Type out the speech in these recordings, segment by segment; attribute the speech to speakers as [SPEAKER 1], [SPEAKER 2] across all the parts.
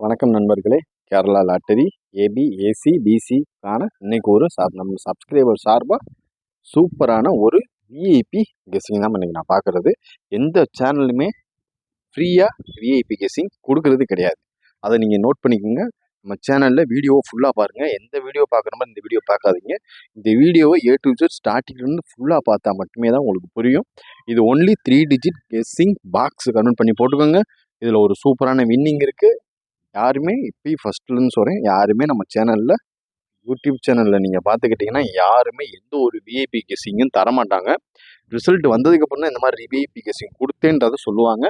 [SPEAKER 1] வணக்கம் நண்பர்களே. Kerala lottery AB AC பிசிக்கான இன்னைக்கு ஒரு சப் நம்ம சப்ஸ்கிரைபர் சார்பாக சூப்பரான ஒரு விஐபி கெஸ்ஸிங் தான் இன்றைக்கி நான் பார்க்குறது எந்த சேனலுமே ஃப்ரீயாக விஐபி கெஸ்ஸிங் கொடுக்கறது கிடையாது. அதை நீங்கள் நோட் பண்ணிக்கோங்க. நம்ம சேனலில் வீடியோ ஃபுல்லாக பாருங்கள் எந்த வீடியோ பார்க்குற மாதிரி இந்த வீடியோ பார்க்காதீங்க இந்த வீடியோவை ஏ டு ஜெட் ஸ்டார்டிங்லேருந்து ஃபுல்லாக பார்த்தா மட்டுமே தான் உங்களுக்கு புரியும். இது only three digit guessing box convert பண்ணி போட்டுக்கோங்க. இதில் ஒரு சூப்பரான வின்னிங் இருக்குது யாருமே இப்பயும் ஃபஸ்ட்லேருந்து சொல்கிறேன் யாருமே நம்ம சேனலில் யூடியூப் சேனலில் நீங்கள் பார்த்துக்கிட்டிங்கன்னா யாருமே எந்த ஒரு விஐபி கெஸ்ஸிங்கும் தரமாட்டாங்க. ரிசல்ட் வந்ததுக்கப்புறம் தான் இந்த மாதிரி விஐபி கெஸ்ஸிங் கொடுத்தேன்றதை சொல்லுவாங்க.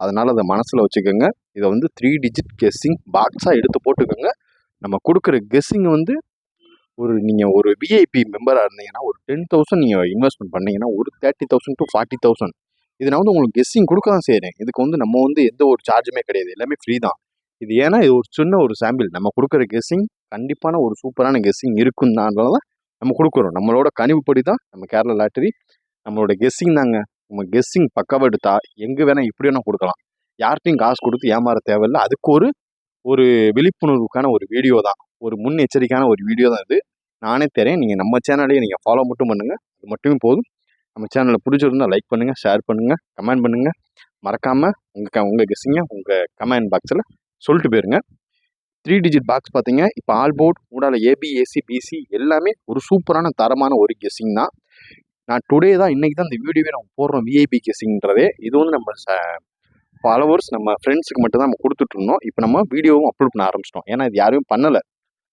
[SPEAKER 1] அதனால் அதை மனசில் வச்சுக்கோங்க. இதை வந்து த்ரீ டிஜிட் கெஸ்ஸிங் பாக்ஸாக எடுத்து போட்டுக்கோங்க. நம்ம கொடுக்குற கெஸ்ஸிங் வந்து ஒரு நீங்கள் ஒரு விஐபி மெம்பராக இருந்தீங்கன்னா ஒரு டென் தௌசண்ட் நீங்கள் இன்வெஸ்ட்மெண்ட் பண்ணீங்கன்னா ஒரு thirty thousand to forty thousand இது நான் வந்து உங்களுக்கு கெஸ்ஸிங் கொடுக்க தான் செய்கிறேன் இதுக்கு வந்து நம்ம வந்து எந்த ஒரு சார்ஜுமே கிடையாது. எல்லாமே ஃப்ரீ தான். இது ஏன்னா இது ஒரு சின்ன ஒரு சாம்பிள் நம்ம கொடுக்குற கெஸ்ஸிங் கண்டிப்பான ஒரு சூப்பரான கெஸ்ஸிங் இருக்கும் தான் நம்ம கொடுக்குறோம். நம்மளோட கனிவுப்படி தான் நம்ம கேரளா லாட்டரி. நம்மளோட கெஸ்ஸிங் தாங்க. நம்ம கெஸ்ஸிங் பக்காவாக எடுத்தா எங்கே வேணால் எப்படி வேணால் கொடுக்கலாம். யார்கிட்டையும் காசு கொடுத்து ஏமாற தேவையில்லை. அதுக்கு ஒரு ஒரு விழிப்புணர்வுக்கான ஒரு வீடியோ தான். ஒரு முன்னெச்சரிக்கையான ஒரு வீடியோ தான் இது. நானே தரேன். நீங்கள் நம்ம சேனல்லையே நீங்கள் ஃபாலோ மட்டும் பண்ணுங்கள் அது மட்டுமே போதும். நம்ம சேனலை பிடிச்சிருந்தா லைக் பண்ணுங்கள் ஷேர் பண்ணுங்கள் கமெண்ட் பண்ணுங்கள் மறக்காமல் உங்கள் க உங்கள் கெஸ்ஸிங்கை உங்கள் கமெண்ட் பாக்ஸில் சொல்லிட்டு போயிருங்க. த்ரீ டிஜிட் பாக்ஸ் பார்த்தீங்க இப்போ ஆல் போர்ட் கூடால ஏபி ஏசி பிசி எல்லாமே ஒரு சூப்பரான தரமான ஒரு கெஸ்ஸிங் தான். நான் டுடே தான் இன்றைக்கி தான் இந்த வீடியோவே நம்ம போடுறோம் விஐபி கெஸ்ஸிங்கிறதே இது வந்து நம்ம ஃபாலோவர்ஸ் நம்ம ஃப்ரெண்ட்ஸுக்கு மட்டும் தான் நம்ம கொடுத்துட்ருந்தோம் இப்போ நம்ம வீடியோவும் அப்லோட் பண்ண ஆரம்பிச்சிட்டோம். ஏன்னா இது யாரும் பண்ணலை.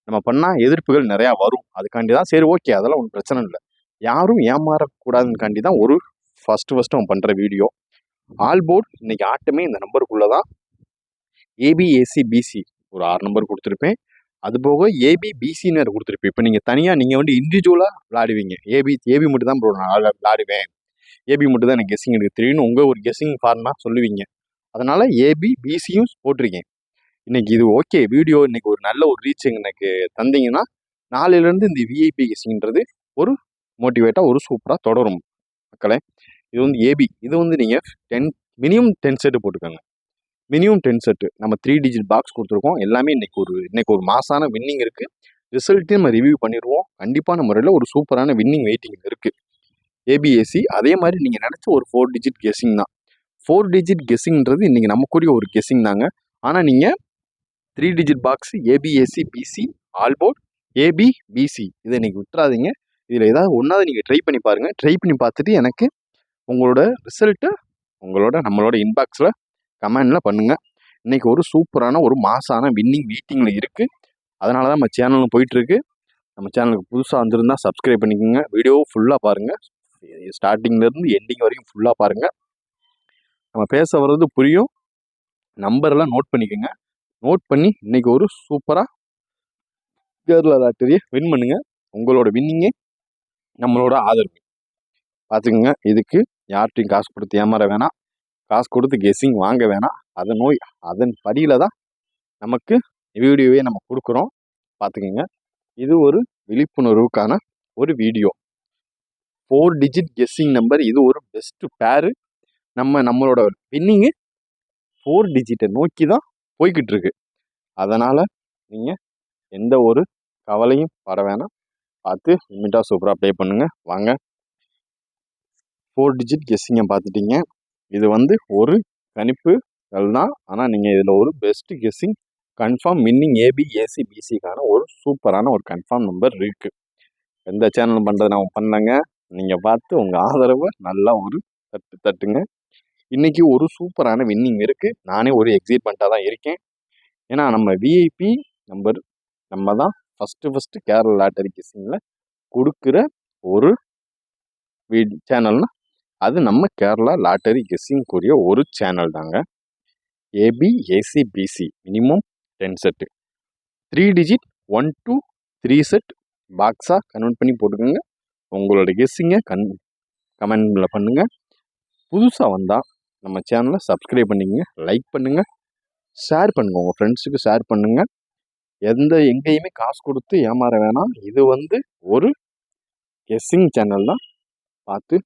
[SPEAKER 1] நம்ம பண்ணால் எதிர்ப்புகள் நிறையா வரும். அதுக்காண்டி தான் சரி ஓகே அதெல்லாம் ஒன்றும் பிரச்சனை இல்லை. யாரும் ஏமாறக்கூடாதுக்காண்டி தான் ஒரு ஃபஸ்ட்டு ஃபஸ்ட்டு அவன் பண்ணுற வீடியோ ஆல் போர்ட் இன்றைக்கி ஆட்டமே இந்த நம்பருக்குள்ளே தான் ஏபிஏசி பிசி ஒரு ஆறு நம்பர் கொடுத்துருப்பேன். அது போக ஏபி பிசின்னு கொடுத்துருப்பேன். இப்போ நீங்கள் தனியாக நீங்கள் வந்து இண்டிவிஜுவலாக விளாடுவீங்க ஏபி ஏபி மட்டும் தான் ப்ரோ நான் விளாடுவேன் ஏபி மட்டும் தான் எனக்கு கெஸ்ஸிங் எனக்கு தெரியும்னு உங்கள் ஒரு கெஸ்ஸிங் ஃபார்மாக சொல்லுவீங்க. அதனால் ஏபி பிசியும் போட்டிருக்கேன். இன்னைக்கு இது ஓகே வீடியோ இன்றைக்கி ஒரு நல்ல ஒரு ரீச் எனக்கு தந்தீங்கன்னா நாளையிலேருந்து இந்த விஐபி கெஸ்ஸிங்கிறது ஒரு மோட்டிவேட்டாக ஒரு சூப்பராக தொடரும். மக்களே இது வந்து ஏபி இது வந்து நீங்கள் டென் மினிமம் டென் செட்டு போட்டுக்கோங்க. மினிமம் டென் செட்டு நம்ம த்ரீ டிஜிட் பாக்ஸ் கொடுத்துருக்கோம். எல்லாமே இன்றைக்கி ஒரு இன்றைக்கி ஒரு மாசான வின்னிங் இருக்குது ரிசல்ட்டையும் நம்ம ரிவ்யூ பண்ணிடுவோம். கண்டிப்பான முறையில் ஒரு சூப்பரான வின்னிங் வெயிட்டிங் இருக்குது ஏபிஎஸ்சி அதே மாதிரி நீங்கள் நினச்ச ஒரு ஃபோர் டிஜிட் கெஸிங் தான். ஃபோர் டிஜிட் கெஸ்ஸிங்கிறது இன்றைக்கி நமக்குரிய ஒரு கெஸ்ஸிங் தாங்க. ஆனால் நீங்கள் three digit box AB AC BC all board AB BC இதை இன்றைக்கி விட்டுறாதீங்க. இதில் ஏதாவது ஒன்றாவது நீங்கள் ட்ரை பண்ணி பாருங்கள் ட்ரை பண்ணி பார்த்துட்டு எனக்கு உங்களோட ரிசல்ட்டை உங்களோட நம்மளோட இன்பாக்ஸில் கமெண்டில் பண்ணுங்கள் இன்றைக்கி ஒரு சூப்பரான ஒரு மாசான வின்னிங் மீட்டிங்கில் இருக்குது அதனால தான் நம்ம சேனலும் போயிட்டுருக்கு. நம்ம சேனலுக்கு புதுசாக வந்திருந்தால் சப்ஸ்கிரைப் பண்ணிக்கோங்க. வீடியோ ஃபுல்லாக பாருங்கள் ஸ்டார்டிங்லேருந்து எண்டிங் வரைக்கும் ஃபுல்லாக பாருங்கள் நம்ம பேச வர்றது புரியும். நம்பரெல்லாம் நோட் பண்ணிக்கோங்க. நோட் பண்ணி இன்றைக்கி ஒரு சூப்பராக கேரளா லாட்டரியை வின் பண்ணுங்கள் உங்களோட வின்னிங்கே நம்மளோட ஆதரவு. பார்த்துக்குங்க. இதுக்கு யார்கிட்டையும் காசு கொடுத்து ஏமாற வேணாம். காசு கொடுத்து கெஸ்ஸிங் வாங்க வேணாம். அதை நோய் அதன் படியில் தான் நமக்கு வீடியோவே நம்ம கொடுக்குறோம். பார்த்துக்கோங்க. இது ஒரு விழிப்புணர்வுக்கான ஒரு video. Four digit guessing number இது ஒரு பெஸ்ட்டு பேரு நம்ம நம்மளோட வின்னிங்கு ஃபோர் டிஜிட்டை நோக்கி தான் போய்கிட்டு இருக்கு. அதனால் நீங்கள் எந்த ஒரு கவலையும் பட வேணாம். பார்த்து லிமிட்டாக சூப்பராக ப்ளே பண்ணுங்கள் வாங்க. ஃபோர் டிஜிட் கெஸ்ஸிங்கை பார்த்துட்டிங்க. இது வந்து ஒரு கணிப்பு தான் ஆனால் நீங்கள் இதில் ஒரு பெஸ்ட் கெஸ்ஸிங் கன்ஃபார்ம் மின்னிங் ஏபி ஏசி பிசிக்கான ஒரு சூப்பரான ஒரு கன்ஃபார்ம் நம்பர் இருக்குது எந்த சேனல் பண்ணுறது நான் பண்ணங்க நீங்கள் பார்த்து உங்கள் ஆதரவை நல்லா ஒரு தட்டு தட்டுங்க. இன்றைக்கி ஒரு சூப்பரான வின்னிங் இருக்குது நானே ஒரு எக்ஸைட்மெண்ட்டாக தான் இருக்கேன். ஏன்னா நம்ம விஐபி நம்பர் நம்ம தான் ஃபஸ்ட்டு ஃபஸ்ட்டு கேரளா லாட்டரி கிசிங்கில் கொடுக்குற ஒரு வீ சேனல்னால் அது நம்ம கேரளா லாட்டரி கெஸ்ஸிங்குரிய ஒரு சேனல் தாங்க. AB AC BC minimum ten set. Three digit one two three set பாக்ஸாக கன்வெர்ட் பண்ணி போட்டுக்கோங்க. உங்களோட கெஸ்ஸிங்கை கன் கமெண்டில் பண்ணுங்கள் புதுசாக வந்தால் நம்ம சேனலை சப்ஸ்கிரைப் பண்ணிக்கங்க லைக் பண்ணுங்கள் ஷேர் பண்ணுங்கள் உங்கள் ஃப்ரெண்ட்ஸுக்கு ஷேர் பண்ணுங்கள் எந்த எங்கேயுமே காசு கொடுத்து ஏமாற வேணாம். இது வந்து ஒரு கெஸ்ஸிங் சேனல் தான். பார்த்து